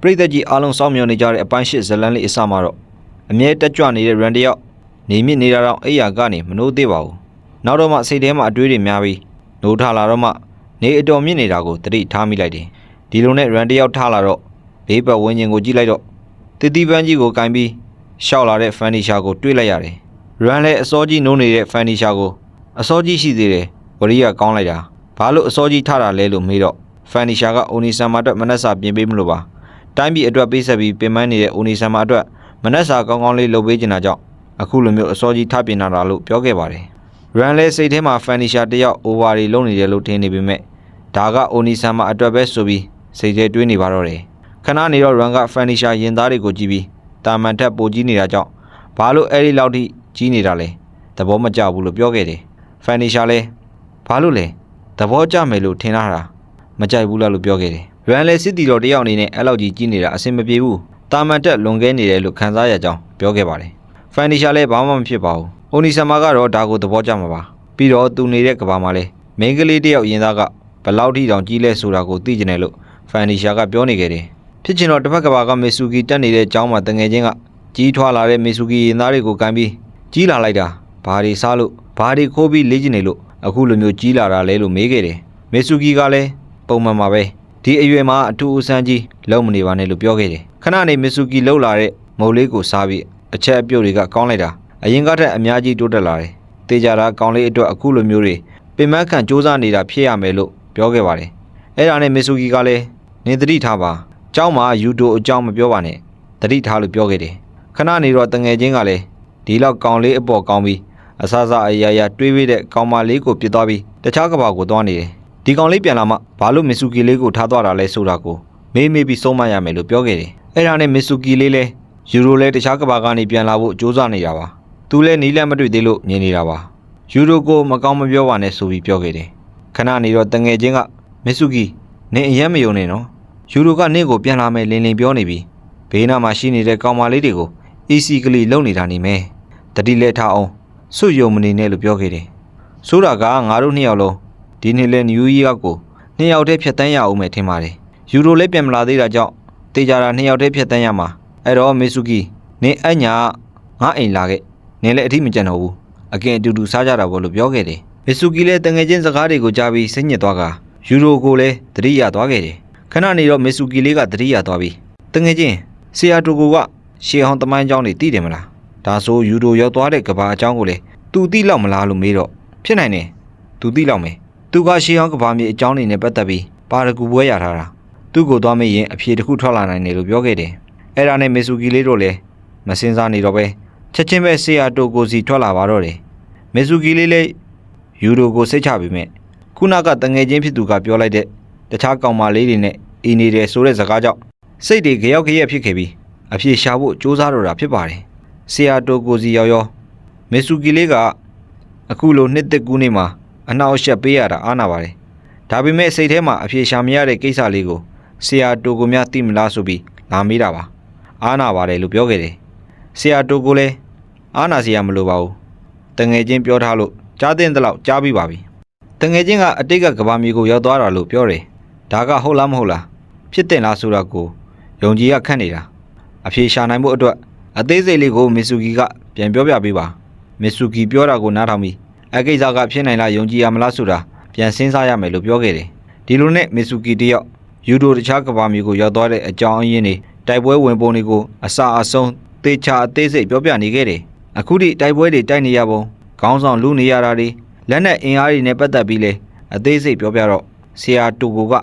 ပရိသတ်ကြီးအားလုံးစောင့်မျှော်နေကြတဲ့အပိုင်းရှစ်ဇတ်လန်းလေးအစမှာတော့အမြဲတက်ကြွနေတဲ့ run တယောက်နေမြင့်နေတာတော့အိယာကနေမနိုးသေးပါဘူးနောက်တော့မှစိတ်ထဲမှာအတွေးတွေများပြီးနိုးထလာတော့မှနေအတော်မြင့်နေတာကိုသတိထားမိလိုက်တယ်ဒီလိုနဲ့ run တယောက်ထားလာတော့ဘေးပတ်ဝန်းကျင်ကိုကြည့်လိုက်တော့တတိပန်းကြီးကိုကင်ပြီးရှောက်လာတဲ့ furniture ကိုတွေးလိုက်ရတယ် run လည်းအစောကြီးနိုးနေတဲ့ furniture ကိုအစောကြီးရှိသေးတယ်ဝရီကကောင်းလိုက်တာဘာလို့အစောကြီးထားတာလဲလို့မေးတော့ furniture ကအိုနီဆန်မာအတွက်မနှက်စာပြင်ပေးမလို့ပါ တိုင်းပြည်အတွက်ပေးဆက်ပြီးပင်ပန်းနေတဲ့အိုနီဆန်မာအတွက်မနှက်စာကောင်းကောင်းလေးလုပ်ပေးချင်တာကြောင့်အခုလိုမျိုးအစောကြီးထပ်ပြင်လာတာလို့ပြောခဲ့ပါတယ်။ Run လဲစိတ်ထဲမှာ furniture တယောက် over တွေလုပ်နေတယ်လို့ထင်နေပေမဲ့ဒါကအိုနီဆန်မာအတွက်ပဲဆိုပြီးစိတ်ထဲတွေးနေပါတော့တယ်။ခဏနေတော့ Run က furniture ရင်သားတွေကိုကြည့်ပြီးတာမန်ထက်ပိုကြီးနေတာကြောင့်ဘာလို့အဲ့ဒီလောက်ထိကြီးနေတာလဲသဘောမကျဘူးလို့ပြောခဲ့တယ်။ furniture လဲဘာလို့လဲသဘောကျမယ်လို့ထင်တာတာမကြိုက်ဘူးလားလို့ပြောခဲ့တယ်။ ရန်လေစစ်တီတော်တယောက်အနေနဲ့အဲ့လောက်ကြီးကြီးနေတာအဆင်မပြေဘူး။တာမန်တက်လွန်ကဲနေတယ်လို့ခန်းစားရကြောင်းပြောခဲ့ပါတယ်။ဖန်နီရှာလည်းဘာမှမဖြစ်ပါဘူး။အိုနီဆာမာကတော့ဒါကိုသဘောကျမှာပါ။ပြီးတော့သူနေတဲ့ကဘာမှာလည်းမိန်းကလေးတယောက်ရင်သားကဘလောက်ထိတောင်ကြီးလဲဆိုတာကိုသိကျင်တယ်လို့ဖန်နီရှာကပြောနေခဲ့တယ်။ဖြစ်ချင်တော့တစ်ဖက်ကဘာကမေဆူကီတက်နေတဲ့အကြောင်းမှာတငယ်ချင်းကကြီးထွားလာတဲ့မေဆူကီရင်သားတွေကိုကန်ပြီးကြီးလာလိုက်တာဘာတွေစားလို့ဘာတွေခိုးပြီးလေ့ကျင့်နေလို့အခုလိုမျိုးကြီးလာတာလဲလို့မေးခဲ့တယ်။မေဆူကီကလည်းပုံမှန်ပါပဲ ဒီအရွယ်မှာအထူးအဆန်းကြီးလုံးမနေပါနဲ့လို့ပြောခဲ့တယ်ခဏနေမစ်ဆူကီလှုပ်လာတဲ့မုတ်လေးကိုစားပြီးအချက်အပြုတ်တွေကကောင်းလိုက်တာအရင်ကထက်အများကြီးတိုးတက်လာတယ်တေးကြတာကောင်းလေးအတွက်အခုလိုမျိုးတွေပင်မခန့်စူးစမ်းနေတာဖြစ်ရမယ်လို့ပြောခဲ့ပါတယ်အဲ့ဒါနဲ့မစ်ဆူကီကလည်းနေသတိထားပါကျောင်းမှာယူဒိုအကြောင်းမပြောပါနဲ့သတိထားလို့ပြောခဲ့တယ်ခဏနေတော့တငယ်ချင်းကလည်းဒီလောက်ကောင်းလေးအပေါ်ကောင်းပြီးအဆအဆအရာရာတွေးပြီးတဲ့ကောင်းမလေးကိုပြစ်သွားပြီးတခြားကဘာကိုသွားနေတယ် ဒီကောင်လေးပြန်လာမှဘာလို့မစ်ဆူကီလေးကိုထားသွားတာလဲဆိုတာကိုမေးမေးပြီးဆုံးမရမယ်လို့ပြောခဲ့တယ်။အဲ့ဒါနဲ့မစ်ဆူကီလေးလည်းယူရိုလဲတခြားကဘာကနေပြန်လာဖို့ကြိုးစားနေတာပါ။သူလည်းနီးလန့်မတွေ့သေးလို့မြင်နေတာပါ။ယူရိုကိုမကောင်းမပြောပါနဲ့ဆိုပြီးပြောခဲ့တယ်။ခဏနေတော့တငယ်ချင်းကမစ်ဆူကီနင်အယမ်းမယုံနဲ့နော်။ယူရိုကနင့်ကိုပြန်လာမယ်လင်းလင်းပြောနေပြီ။ဘေးနားမှာရှိနေတဲ့ကောင်မလေးတွေကို easy ကလေးလုံနေတာနေမယ်။တတိလက်ထားအောင်စွတ်ယုံမနေနဲ့လို့ပြောခဲ့တယ်။ဆိုတာကငါတို့နှစ်ယောက်လုံး ဒီနေ့လဲနယူးရီးယားကိုနှစ်ယောက်တည်းဖြတ်တန်းရအောင်မယ်ထင်ပါတယ်ယူရိုလည်းပြန်မလာသေးတာကြောင့်တေချာတာနှစ်ယောက်တည်းဖြတ်တန်းရမှာအဲ့တော့မေဆူကီနင်အညာငါအိမ်လာခဲ့နင်လည်းအထီးမကြံတော့ဘူးအကင်အတူတူစားကြတာပေါ့လို့ပြောခဲ့တယ်မေဆူကီလည်းတငယ်ချင်းစကားတွေကိုကြားပြီးစိတ်ညစ်သွားကယူရိုကိုလည်းသတိရသွားခဲ့တယ်ခဏနေတော့မေဆူကီလေးကသတိရသွားပြီးတငယ်ချင်းဆီယာတိုကိုကရှေးအောင်တမိုင်းเจ้าနေသိတယ်မလားဒါဆိုယူရိုရောက်သွားတဲ့ကဘာအเจ้าကိုလည်းသူသိလောက်မလားလို့မေးတော့ဖြစ်နိုင်တယ်သူသိလောက်မယ် သူကရှေးဟောင်းကဘာမြေအကြောင်းတွေနဲ့ပတ်သက်ပြီးပါရဂူပွဲရထားတာသူ့ကိုသွားမေးရင်အဖြေတစ်ခုထွက်လာနိုင်တယ်လို့ပြောခဲ့တယ်အဲ့ဒါနဲ့မေဆူကီလေးတို့လည်းမစင်စားနေတော့ပဲချက်ချင်းပဲဆေယာတိုကိုစီထွက်လာပါတော့တယ်မေဆူကီလေးလည်းယူရိုကိုစိတ်ချပြီးမြဲခုနကတငယ်ချင်းဖြစ်သူကပြောလိုက်တဲ့တခြားကောင်မလေးတွေနဲ့အီနေတယ်ဆိုတဲ့စကားကြောင့်စိတ်တွေကြောက်ကြရက်ဖြစ်ခဲ့ပြီးအဖြေရှာဖို့စူးစမ်းတော့တာဖြစ်ပါတယ်ဆေယာတိုကိုစီရောက်ရောမေဆူကီလေးကအခုလိုနှစ်သက်ကူးနေမှာ အနှောက်အယှက်ပေးရတာအားနာပါတယ်။ဒါပေမဲ့စိတ်ထဲမှာအပြေရှာမရတဲ့ကိစ္စလေးကိုဆရာတိုကိုများသိမလားဆိုပြီးလာမေးတာပါ။အားနာပါတယ်လို့ပြောခဲ့တယ်။ဆရာတိုကိုလည်းအားနာစရာမလိုပါဘူး။တငယ်ချင်းပြောထားလို့ကြားတဲ့တလောက်ကြားပြီးပါပြီ။တငယ်ချင်းကအတိတ်ကကဘာမြေကိုရောက်သွားတာလို့ပြောတယ်။ဒါကဟုတ်လားမဟုတ်လား။ဖြစ်တဲ့လားဆိုတာကိုယုံကြည်ကခန့်နေတာ။အပြေရှာနိုင်ဖို့အတွက်အသေးစိတ်လေးကိုမစ်ဆူကီကပြန်ပြောပြပေးပါ။မစ်ဆူကီပြောတာကိုနားထောင်ပြီး အကိစ္စကဖြစ်နိုင်လားယုံကြည်ရမလားဆိုတာပြန်စဉ်းစားရမယ်လို့ပြောခဲ့တယ်။ဒီလိုနဲ့မစ်ဆူကီတယောက်ယူဒိုတခြားကဘာမျိုးကိုရောက်သွားတဲ့အကြောင်းအရင်းတွေတိုက်ပွဲဝင်ပုံတွေကိုအစအဆုံးသေချာအသေးစိတ်ပြောပြနေခဲ့တယ်။အခုထိတိုက်ပွဲတွေတိုက်နေရပုံခေါင်းဆောင်လူနေရတာတွေလက်နက်အင်အားတွေနဲ့ပတ်သက်ပြီးလဲအသေးစိတ်ပြောပြတော့ဆရာတူကိုက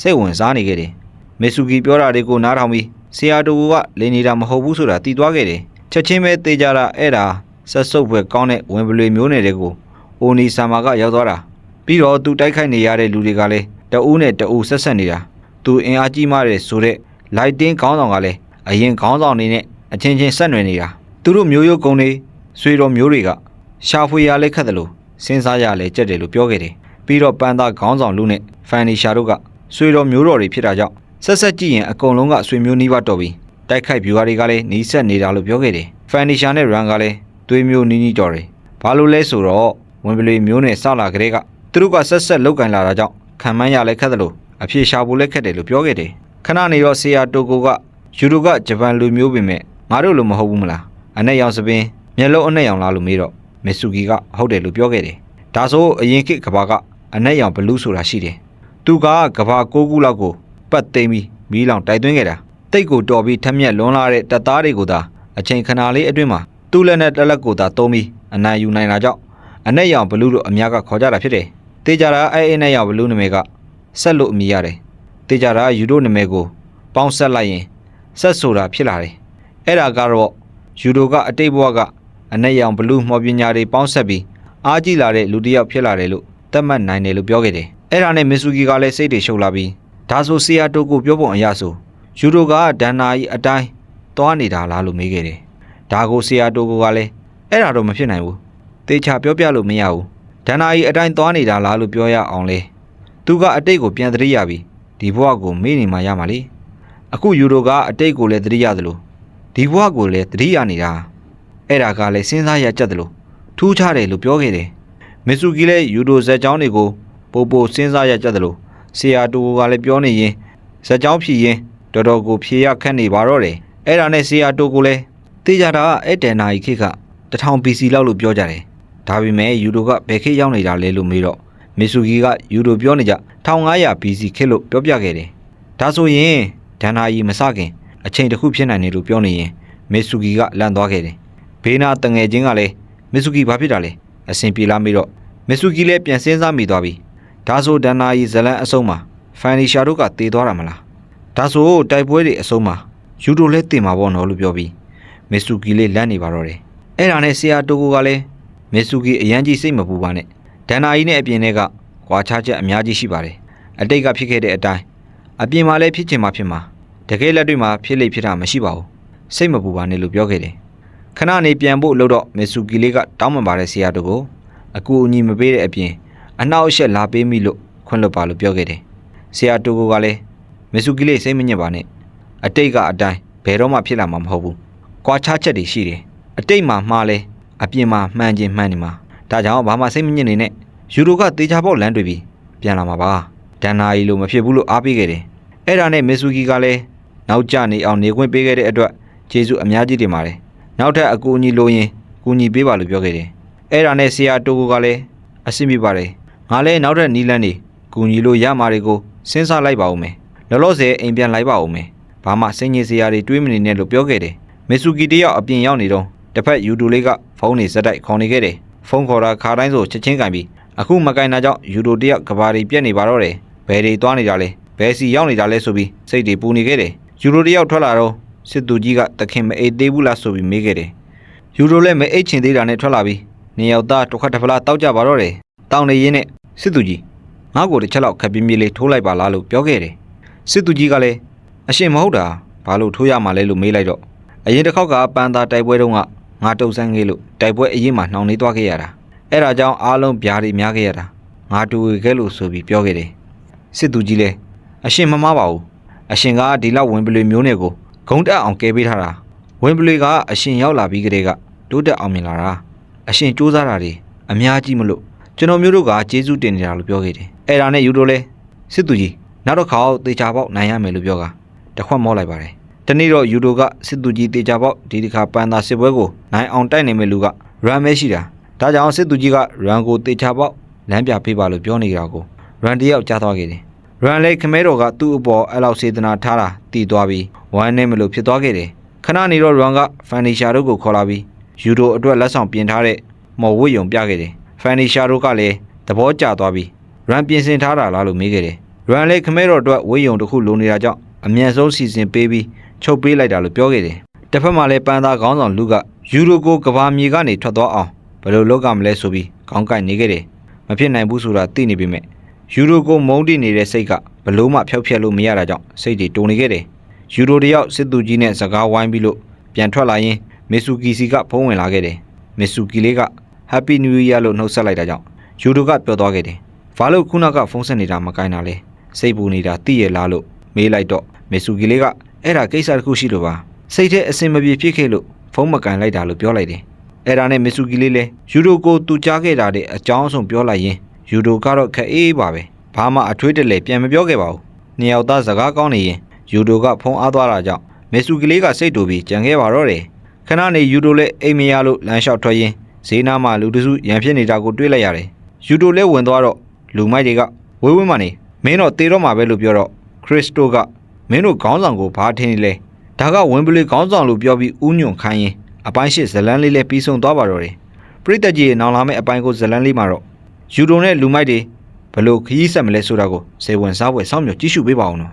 စိတ်ဝင်စားနေခဲ့တယ်။မစ်ဆူကီပြောတာတွေကိုနားထောင်ပြီးဆရာတူကိုကလိန်နေတာမဟုတ်ဘူးဆိုတာသိသွားခဲ့တယ်။ချက်ချင်းပဲသေချာတာအဲ့ဒါဆက်စုပ်ဖွယ်ကောင်းတဲ့ဝင်ပလွေမျိုးနယ်တွေကို အိုနီဆာမာကရောက်သွားတာပြီးတော့သူတိုက်ခိုက်နေရတဲ့လူတွေကလည်းတအူးနဲ့တအူးဆက်ဆက်နေတာသူအင်အားကြီးမားတယ်ဆိုတဲ့လိုက်တင်းခေါင်းဆောင်ကလည်းအရင်ခေါင်းဆောင်နေနဲ့အချင်းချင်းဆက်နွယ်နေတာသူတို့မျိုးရိုးကုံတွေဆွေတော်မျိုးတွေကရှာဖွေရလဲခက်တယ်လို့စဉ်းစားရလဲကြက်တယ်လို့ပြောခဲ့တယ်ပြီးတော့ပန်းသားခေါင်းဆောင်လူနဲ့ဖန်နီရှာတို့ကဆွေတော်မျိုးတော်တွေဖြစ်တာကြောင့်ဆက်ဆက်ကြည့်ရင်အကုန်လုံးကဆွေမျိုးနီးပါးတော်ပြီးတိုက်ခိုက်ဗျူဟာတွေကလည်းနီးစက်နေတာလို့ပြောခဲ့တယ်ဖန်နီရှာနဲ့ရန်ကလည်းသွေးမျိုးနီးနီးတော်တယ်ဘာလို့လဲဆိုတော့ ဝင်ပလီမျိုးနဲ့စလာကလေးကသူတို့ကဆက်ဆက်လောက်ကင်လာတာကြောင့်ခံမှန်းရလဲခက်တယ်လို့အဖြေရှာဖို့လဲခက်တယ်လို့ပြောခဲ့တယ်ခဏနေတော့ဆရာတိုကိုကယူရိုကဂျပန်လူမျိုးပင်မဲ့ငါတို့လိုမဟုတ်ဘူးမလားအနဲ့ရောင်စပင်းမျက်လုံးအနဲ့ရောင်လားလို့မေးတော့မစ်ဆူကီကဟုတ်တယ်လို့ပြောခဲ့တယ်ဒါဆိုအရင်ခေတ်ကဘာကအနဲ့ရောင်ဘလူးဆိုတာရှိတယ်သူကကဘာ၉ခုလောက်ကိုပတ်သိမ်းပြီးမီးလောင်တိုက်သွင်းခဲ့တာတိတ်ကိုတော်ပြီးထက်မြက်လွန်လာတဲ့တပ်သားတွေကိုသာအချိန်ခဏလေးအတွင်းမှာသူ့လက်နဲ့တက်လက်ကိုသာသုံးပြီးအနိုင်ယူနိုင်တာကြောင့် အနဲ့ရောင်ဘလူးလို့အများကခေါ်ကြတာဖြစ်တယ်တေကြတာအဲအဲနဲ့ရောင်ဘလူးနာမည်ကဆက်လို့အမည်ရတယ်တေကြတာယူရိုနာမည်ကို ပေါင်းဆက်လိုက်ရင်ဆက်ဆိုတာဖြစ်လာတယ်အဲ့ဒါကတော့ယူရိုကအတိတ်ဘဝကအနဲ့ရောင်ဘလူးမော်ပညာတွေပေါင်းဆက်ပြီးအားကြီးလာတဲ့လူတစ်ယောက်ဖြစ်လာတယ်လို့သတ်မှတ်နိုင်တယ်လို့ပြောခဲ့တယ်အဲ့ဒါနဲ့မစ်ဆူကီကလည်းစိတ်တွေရှုပ်လာပြီးဒါဆိုဆီယာတိုကိုပြောပုံအရဆိုယူရိုကဒန်နာကြီးအတိုင်းသွားနေတာလားလို့မေးခဲ့တယ်ဒါကိုဆီယာတိုကိုကလည်းအဲ့ဒါတော့မဖြစ်နိုင်ဘူး တေချာပြောပြလို့မရဘူးဒန်နာကြီးအတိုင်းသွားနေတာလားလို့ပြောရအောင်လေသူကအတိတ်ကိုပြန်သတိရပြီးဒီဘဝကိုမေ့နေမှရမှာလေအခုယူရိုကအတိတ်ကိုလည်းသတိရသလိုဒီဘဝကိုလည်းသတိရနေတာအဲ့ဒါကလည်းစဉ်းစားရကြတယ်လို့ထူးခြားတယ်လို့ပြောခဲ့တယ်မစ်ဆူကီလည်းယူရိုဇက်ကြောင်းတွေကိုပို့ပို့စဉ်းစားရကြတယ်လို့ဆီယာတိုကလည်းပြောနေရင်ဇက်ကြောင်းဖြည်ရင်တော်တော်ကိုဖြေရခက်နေပါတော့တယ်အဲ့ဒါနဲ့ဆီယာတိုကိုလည်းသိကြတာကအဲ့တန်နာကြီးခေတ်က1000 BC လောက်လို့ပြောကြတယ် ဒါပေမဲ့ယူရိုကဘယ်ခေတ်ရောက်နေတာလဲလို့မေးတော့မစ်ဆူကီကယူရိုပြောနေကြ1500 BC ခေတ်လို့ပြောပြခဲ့တယ်ဒါဆိုရင်ဒန်နာကြီးမစခင်အချိန်တစ်ခုဖြစ်နိုင်တယ်လို့ပြောနေရင်မစ်ဆူကီကလန့်သွားခဲ့တယ်ဘေးနာတငယ်ချင်းကလည်းမစ်ဆူကီဘာဖြစ်တာလဲအဆင်ပြေလားမေးတော့မစ်ဆူကီလည်းပြန်စဉ်းစားမိသွားပြီဒါဆိုဒန်နာကြီးဇလန်အဆုံးမှာဖန်နီရှာတို့ကတေသွားတာမလားဒါဆိုတိုက်ပွဲတွေအဆုံးမှာယူတိုလည်းတင်မှာပေါ့နော်လို့ပြောပြီးမစ်ဆူကီလေးလန့်နေပါတော့တယ်အဲ့ဒါနဲ့ဆရာတိုကိုကလည်း မစ်ဆူကီအရန်ကြီးစိတ်မပူပါနဲ့ဒန်နာကြီးနဲ့အပြင်ထဲကကွာခြားချက်အများကြီးရှိပါတယ်အတိတ်ကဖြစ်ခဲ့တဲ့အတိုင်းအပြင်မှာလည်းဖြစ်ချင်မှဖြစ်မှာတကယ်လက်တွေ့မှာဖြစ်လိမ့်ဖြစ်တာမရှိပါဘူးစိတ်မပူပါနဲ့လို့ပြောခဲ့တယ်ခဏနေပြန်ဖို့လို့တော့မစ်ဆူကီလေးကတောင်းပန်ပါတယ်ဆရာတို့ကိုအကူအညီမပေးတဲ့အပြင်အနောက်အရှက်လာပေးမိလို့ခွင့်လွှတ်ပါလို့ပြောခဲ့တယ်ဆရာတိုကိုကလည်းမစ်ဆူကီလေးစိတ်မညစ်ပါနဲ့အတိတ်ကအတိုင်းဘယ်တော့မှဖြစ်လာမှာမဟုတ်ဘူးကွာခြားချက်တွေရှိတယ်အတိတ်မှာမှားလဲ အပြင်မှာမှန်ခြင်းမှန်နေမှာဒါကြောင့်ဘာမှစိတ်မညစ်နေနဲ့ယူရိုကတေချာပေါက်လမ်းတွေ့ပြီးပြန်လာမှာပါဒန်နာရီလိုမဖြစ်ဘူးလို့အားပေးခဲ့တယ်အဲ့ဒါနဲ့မစ်ဆူကီကလည်းနောက်ကျနေအောင်နေခွင့်ပေးခဲ့တဲ့အတွက်ကျေးဇူးအများကြီးတင်ပါတယ်နောက်ထပ်အကူအညီလိုရင်ကူညီပေးပါလို့ပြောခဲ့တယ်အဲ့ဒါနဲ့ဆရာတိုကိုကလည်းအဆင်ပြေပါတယ်ငါလည်းနောက်ထပ်နီးလန်းနေကူညီလို့ရမှာတွေကိုစဉ်းစားလိုက်ပါဦးမယ်လောလောဆယ်အိမ်ပြန်လိုက်ပါဦးမယ်ဘာမှစိတ်ညစ်စရာတွေတွေးမနေနဲ့လို့ပြောခဲ့တယ်မစ်ဆူကီတယောက်အပြင်ရောက်နေတော့ တစ်ဖက်ယူတူလေးကဖုန်းနေဇက်တိုက်ခေါ်နေခဲ့တယ်ဖုန်းခေါ်တာခါတိုင်းဆိုချက်ချင်းကင်ပြီးအခုမကင်တာကြောင့်ယူတိုတယောက်ကဘာတွေပြက်နေပါတော့တယ်ဘယ်တွေသွားနေတာလဲဘယ်စီရောက်နေတာလဲဆိုပြီးစိတ်တွေပူနေခဲ့တယ်ယူရိုတယောက်ထွက်လာတော့စစ်သူကြီးကတခင်မအိတ်သေးဘူးလားဆိုပြီးမေးခဲ့တယ်ယူရိုလည်းမအိတ်ချင်သေးတာနဲ့ထွက်လာပြီးနေရောက်သားတစ်ခါတစ်ဖလားတောက်ကြပါတော့တယ်တောင်းနေရင်းနဲ့စစ်သူကြီးငါ့ကိုတစ်ချက်လောက်ခပ်ပြင်းပြင်းလေးထိုးလိုက်ပါလားလို့ပြောခဲ့တယ်စစ်သူကြီးကလည်းအရှင်မဟုတ်တာဘာလို့ထိုးရမှာလဲလို့မေးလိုက်တော့အရင်တစ်ခေါက်ကပန်းသားတိုက်ပွဲတုန်းက ငါတုတ်ဆန်းခဲ့လို့တိုက်ပွဲအရင်မှနှောင်နေသွားခဲ့ရတာအဲ့ဒါကြောင့်အားလုံးဗျာတွေများခဲ့ရတာငါတူဝေခဲ့လို့ဆိုပြီးပြောခဲ့တယ်စစ်သူကြီးလည်းအရှင်မမားပါဘူးအရှင်ကဒီလောက်ဝင်ပလွေမျိုးနယ်ကိုဂုံတက်အောင်ကဲပေးထားတာဝင်ပလွေကအရှင်ရောက်လာပြီးကတည်းကတိုးတက်အောင်မြင်လာတာအရှင်စူးစမ်းတာတွေအများကြီးမလို့ကျွန်တော်မျိုးတို့ကကျေးဇူးတင်နေတာလို့ပြောခဲ့တယ်အဲ့ဒါနဲ့ယူတို့လဲစစ်သူကြီးနောက်တစ်ခါတေချာပေါက်နိုင်ရမယ်လို့ပြောကတခွတ်မောလိုက်ပါတယ် တနေ့တော့ယူတို့ကစစ်သူကြီးတေချာပေါက်ဒီတစ်ခါပန်သာစစ်ပွဲကိုနိုင်အောင်တိုက်နိုင်မယ်လူကရန်မဲရှိတာဒါကြောင့်စစ်သူကြီးကရန်ကိုတေချာပေါက်လမ်းပြပေးပါလို့ပြောနေတာကိုရန်တယောက်ကြားသွားခဲ့တယ်ရန်လေးခမဲတော်ကသူ့အပေါ်အဲ့လောက်စေတနာထားတာတည်သွားပြီးဝမ်းနဲ့မလို့ဖြစ်သွားခဲ့တယ်ခဏနေတော့ရန်ကဖန်နီရှာတို့ကိုခေါ်လာပြီးယူဒိုအတွက်လက်ဆောင်ပြင်ထားတဲ့မော်ဝတ်ယုံပြခဲ့တယ်ဖန်နီရှာတို့ကလည်းသဘောကျသွားပြီးရန်ပြင်ဆင်ထားတာလားလို့မေးခဲ့တယ်ရန်လေးခမဲတော်အတွက်ဝတ်ယုံတစ်ခုလိုနေတာကြောင့်အမြန်ဆုံးစီစဉ်ပေးပြီး ချုပ်ပေးလိုက်တာလို့ပြောခဲ့တယ်တစ်ဖက်မှာလည်းပန်းသားခေါင်းဆောင်လူကယူရိုကိုကဘာမြေကနေထွက်သွားအောင်ဘယ်လိုလုပ်ကမလဲဆိုပြီးခေါင်းကိုက်နေခဲ့တယ်မဖြစ်နိုင်ဘူးဆိုတာသိနေပေမဲ့ယူရိုကိုမုန်းတိနေတဲ့စိတ်ကဘလို့မှဖျောက်ဖျက်လို့မရတာကြောင့်စိတ်တွေတုန်နေခဲ့တယ်ယူရိုတယောက်စစ်သူကြီးနဲ့စကားဝိုင်းပြီးလို့ပြန်ထွက်လာရင်မစ်ဆူကီစီကဖုံးဝင်လာခဲ့တယ်မစ်ဆူကီလေးက Happy New Year လို့နှုတ်ဆက်လိုက်တာကြောင့်ယူရိုကပြောသွားခဲ့တယ်ဘာလို့ခုနကဖုန်းဆက်နေတာမကိုင်းတာလဲစိတ်ပူနေတာသိရလားလို့မေးလိုက်တော့မစ်ဆူကီလေးက အဲ့ဒါကိစ္စတစ်ခုရှိလို့ပါစိတ်ထဲအစင်မပြေဖြစ်ခဲ့လို့ဖုန်းမကန်လိုက်တာလို့ပြောလိုက်တယ်အဲ့ဒါနဲ့မစ်ဆူကီလေးလည်းယူရိုကိုသူကြားခဲ့တာတဲ့အကြောင်းအဆုံးပြောလိုက်ရင်ယူရိုကတော့ခက်အေးပါပဲဘာမှအထွေးတလဲပြန်မပြောခဲ့ပါဘူးနှစ်ယောက်သားစကားကောင်းနေရင်ယူဒိုကဖုံးအားသွားတာကြောင့်မေဆူကလေးကစိတ်တူပြီးကြံခဲ့ပါတော့တယ်ခဏနေယူဒိုလည်းအိမ်မရလို့လမ်းလျှောက်ထွက်ရင်းဈေးနားမှာလူတစုရန်ဖြစ်နေတာကိုတွေ့လိုက်ရတယ်ယူဒိုလည်းဝင်သွားတော့လူမိုက်တွေကဝေးဝေးမှနေမင်းတော့တေတော့မှာပဲလို့ပြောတော့ခရစ်စတိုက မင်းတို့ခေါင်းဆောင်ကိုဘာထင်နေလဲဒါကဝင်ပလီခေါင်းဆောင်လို့ပြောပြီးဥညွန့်ခိုင်းရင်အပိုင်းရှိဇလန်းလေးလည်းပြီးဆုံးသွားပါတော့တယ်ပရိသတ်ကြီးရဲ့နောင်လာမယ့်အပိုင်းကိုဇလန်းလေးမှာတော့ယူဒိုနဲ့လူမိုက်တွေဘလို့ခရီးဆက်မလဲဆိုတာကိုစေဝင်စားပွဲစောင့်မျှော်ကြည့်ရှုပေးပါအောင်နော်